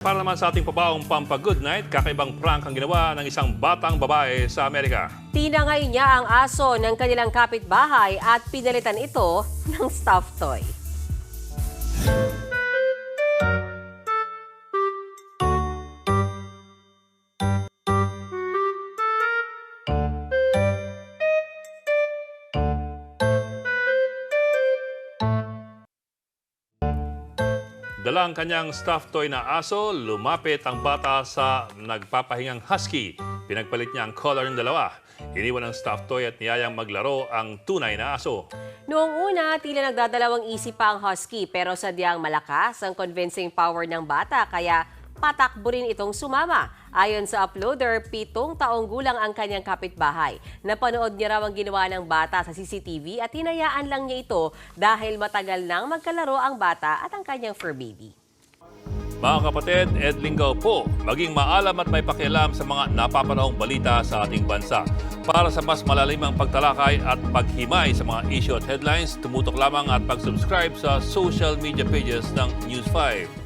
Para naman sa ating pabaong Pampa-Good Night, kakaibang prank ang ginawa ng isang batang babae sa Amerika. Tinangay niya ang aso ng kanilang kapitbahay at pinalitan ito ng stuffed toy. Dalang kanyang stuffed toy na aso, lumapit ang bata sa nagpapahingang husky. Pinagpalit niya ang collar ng dalawa. Iniwan ang stuffed toy at niyayang maglaro ang tunay na aso. Noong una, tila nagdadalawang isip pa ang husky pero sadyang malakas ang convincing power ng bata kaya patakbo rin itong sumama. Ayon sa uploader, pitong taong gulang ang kanyang kapitbahay. Napanood niya raw ang ginawa ng bata sa CCTV at hinayaan lang niya ito dahil matagal nang magkalaro ang bata at ang kanyang fur baby. Mga kapatid, Ed Lingaw po, maging maalam at may pakialam sa mga napapanahong balita sa ating bansa. Para sa mas malalimang pagtalakay at paghimay sa mga issue at headlines, tumutok lamang at pag-subscribe sa social media pages ng News 5.